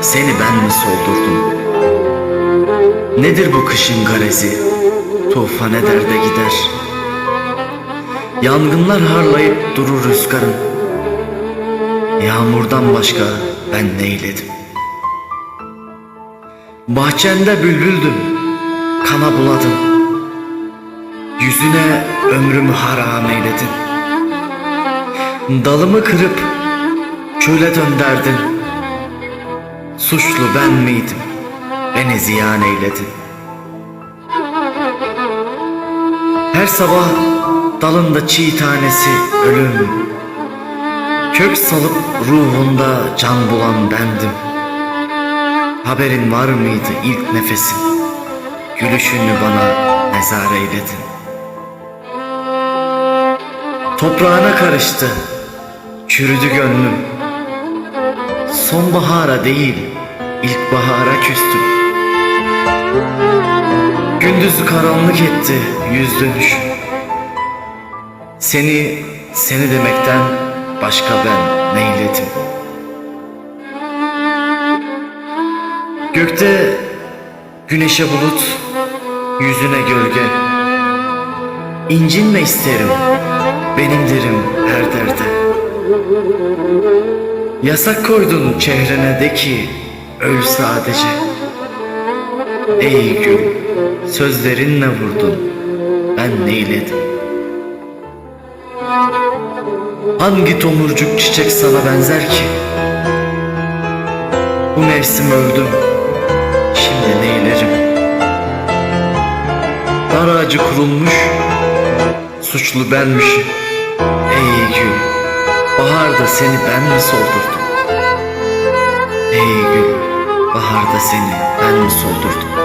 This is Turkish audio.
seni ben mi soldurdum? Nedir bu kışın garezi? Tufan eder de gider. Yangınlar harlayıp durur rüzgarın. Yağmurdan başka ben neyledim? Bahçende bülbüldüm, kana buladım. Yüzüne ömrümü haram eyledin. Dalımı kırıp çöle dönderdin. Suçlu ben miydim? Beni ziyan eyledin. Her sabah dalında çiğ tanesi ölüm. Kök salıp ruhunda can bulan bendim. Haberin var mıydı ilk nefesim? Gülüşünü bana mezar eyledin. Toprağına karıştı, çürüdü gönlüm. Sonbahara değil, ilkbahara küstüm. Gündüzü karanlık etti yüz dönüşüm. Seni, seni demekten başka ben neyledim? Gökte güneşe bulut, yüzüne gölge. İncinme isterim, benimdirim her derde. Yasak koydun çehrene de ki öl sadece. Ey gül, sözlerinle vurdun, ben neyledim? Hangi tomurcuk çiçek sana benzer ki? Bu mevsim öldüm, şimdi neylerim? Dar ağacı kurulmuş, suçlu benmişim. Ey gül, baharda seni ben mi soldurdum? Ey gül, baharda seni ben mi soldurdum?